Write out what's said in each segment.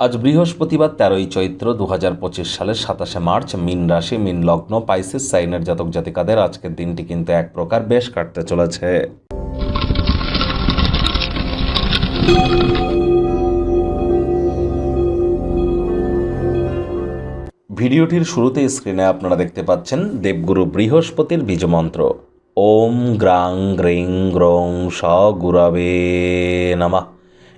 আজ বৃহস্পতিবার, তেরোই চৈত্র দু হাজার পঁচিশ সালের সাতাশে মার্চ, মিন রাশি, মিন লগ্ন, পাইসিস সাইনের জাতক জাতিকাদের আজকের দিনটি কিন্তু এক প্রকার বেশ কাটতে চলেছে। ভিডিওটির শুরুতে স্ক্রিনে আপনারা দেখতে পাচ্ছেন দেবগুরু বৃহস্পতির বীজমন্ত্র ওম গ্রাং গ্রিং গ্রং স গুরবে নামা।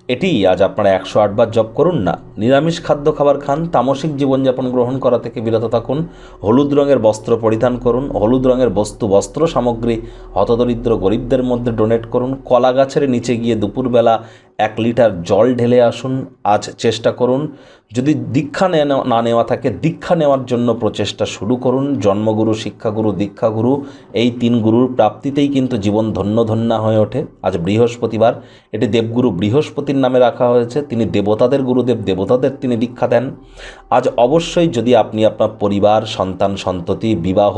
এটি আজ আপনারা একশো আটবার জপ করুন না নিরামিষ খাদ্য খাবার খান, তামসিক জীবনযাপন গ্রহণ করা থেকে বিরত থাকুন, হলুদ রঙের বস্ত্র পরিধান করুন, হলুদ রঙের বস্তু, বস্ত্র সামগ্রী, হতদরিদ্র গরিবদের মধ্যে ডোনেট করুন, কলা গাছের নিচে গিয়ে দুপুরবেলা এক লিটার জল ঢেলে আসুন, আজ চেষ্টা করুন, যদি দীক্ষা নে- নেওয়া থাকে, দীক্ষা নেওয়ার জন্য প্রচেষ্টা শুরু করুন, জন্মগুরু, শিক্ষাগুরু, দীক্ষাগুরু, এই তিন গুরুর প্রাপ্তিতেই কিন্তু জীবন ধন্য ধন্য হয়ে ওঠে। আজ বৃহস্পতিবার, এটি দেবগুরু বৃহস্পতির নামে রাখা হয়েছে, তিনি দেবতাদের গুরুদেব দেবতাদের তিনি দীক্ষা দেন। আজ অবশ্যই যদি আপনি আপনার পরিবার, সন্তান, সন্ততি, বিবাহ,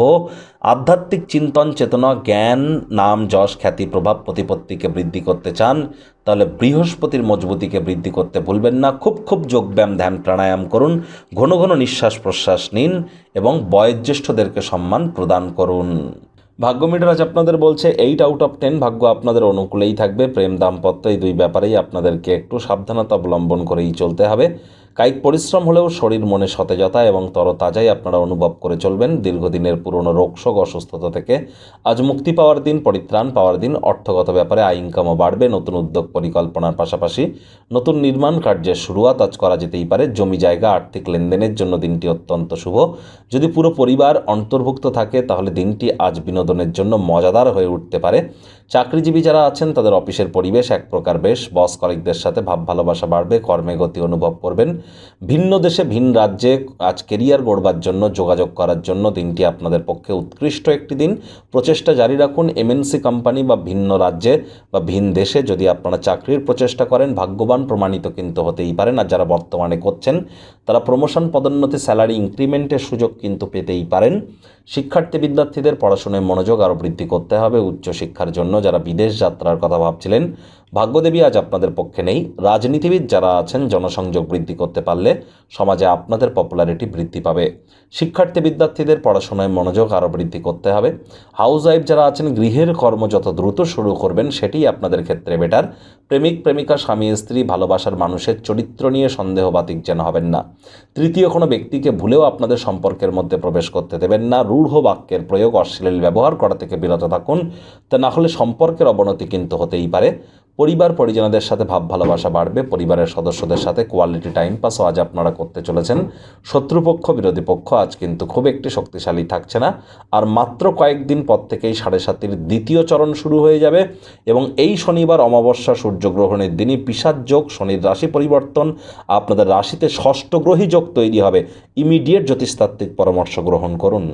আধ্যাত্মিক চিন্তন, চেতনা, জ্ঞান, নাম, যশ, খ্যাতি, প্রভাব, প্রতিপত্তিকে বৃদ্ধি করতে চান, তাহলে বৃহস্পতির মজবুতিকে বৃদ্ধি করতে ভুলবেন না। খুব খুব যোগব্যায়াম, ধ্যান, প্রাণায়াম করুন, ঘন ঘন নিঃশ্বাস প্রশ্বাস নিন এবং বয়োজ্যেষ্ঠদেরকে সম্মান প্রদান করুন। ভাগ্য মিটার আপনাদের বলছে এইট আউট অফ টেন ভাগ্য আপনাদের অনুকূলেই থাকবে, প্রেম, দাম্পত্য এই দুই ব্যাপারেই আপনাদেরকে একটু সাবধানতা অবলম্বন করেই চলতে হবে। কায়িক পরিশ্রম হলেও শরীর মনে সতেজতা এবং তরতাজাই আপনারা অনুভব করে চলবেন। দীর্ঘদিনের পুরনো রোগশোক অসুস্থতা থেকে আজ মুক্তি পাওয়ার দিন, পরিত্রাণ পাওয়ার দিন, অর্থগত ব্যাপারে আয় ইনকামও বাড়বে, নতুন উদ্যোগ পরিকল্পনার পাশাপাশি নতুন নির্মাণ কার্যের শুরুয়াত আজ করা যেতেই পারে। জমি জায়গা, আর্থিক লেনদেনের জন্য দিনটি অত্যন্ত শুভ। যদি পুরো পরিবার অন্তর্ভুক্ত থাকে, তাহলে দিনটি আজ বিনোদনের জন্য মজাদার হয়ে উঠতে পারে। চাকরিজীবী যারা আছেন, তাদের অফিসের পরিবেশ এক প্রকার বেশ। বস কলিকদের সাথে ভাব ভালোবাসা বাড়বে, কর্মে গতি অনুভব করবেন। ভিন্ন দেশে ভিন রাজ্যে আজ কেরিয়ার গড়বার জন্য, যোগাযোগ করার জন্য দিনটি আপনাদের পক্ষে উৎকৃষ্ট একটি দিন। প্রচেষ্টা জারি রাখুন। এমএনসি কোম্পানি বা ভিন্ন রাজ্যে বা ভিন দেশে যদি আপনারা চাকরির প্রচেষ্টা করেন, ভাগ্যবান প্রমাণিত কিন্তু হতেই পারেন। আর যারা বর্তমানে করছেন, তারা প্রমোশন পদোন্নতি স্যালারি ইনক্রিমেন্টের সুযোগ কিন্তু পেতেই পারেন। শিক্ষার্থী বিদ্যার্থীদের পড়াশোনায় মনোযোগ আরও বৃদ্ধি করতে হবে উচ্চশিক্ষার জন্য। যারা বিদেশ যাত্রার কথা ভাবছিলেন ভাগ্যদেবী আজ আপনাদের পক্ষে নেই। রাজনীতিবিদ যারা আছেন, জনসংযোগ বৃদ্ধি করতে পারলে সমাজে আপনাদের পপুলারিটি বৃদ্ধি পাবে। শিক্ষার্থী বিদ্যার্থীদের পড়াশোনায় মনোযোগ আরও বৃদ্ধি করতে হবে। হাউস ওয়াইফ যারা আছেন, গৃহের কর্ম যত দ্রুত শুরু করবেন সেটি আপনাদের ক্ষেত্রে বেটার প্রেমিক, প্রেমিকা, স্বামী, স্ত্রী, ভালোবাসার মানুষের চরিত্র নিয়ে সন্দেহবাতিক যেন হবেন না। তৃতীয়, কোনো ব্যক্তিকে ভুলেও আপনাদের সম্পর্কের মধ্যে প্রবেশ করতে দেবেন না। রূঢ় বাক্যের প্রয়োগ অশ্লীল ব্যবহার করা থেকে বিরত থাকুন। তা না হলে সম্পর্কের অবনতি কিন্তু হতেই পারে। পরিবার, পরিজনদের সাথে ভাব, ভালোবাসা বাড়বে। পরিবারের সদস্যদের সাথে কোয়ালিটি টাইম পাসও আজ আপনারা করতে চলেছেন। শত্রুপক্ষ, বিরোধী পক্ষ আজ কিন্তু খুব একটি শক্তিশালী থাকছে না। আর মাত্র কয়েকদিন পর থেকেই সাড়ে সাতির দ্বিতীয় চরণ শুরু হয়ে যাবে এবং এই শনিবার অমাবস্যা সূর্যগ্রহণের দিনই পিসাদ যোগ, শনির রাশি পরিবর্তন, আপনাদের রাশিতে ষষ্ঠ গ্রহী যোগ তৈরি হবে। ইমিডিয়েট জ্যোতিষতাত্ত্বিক পরামর্শ গ্রহণ করুন।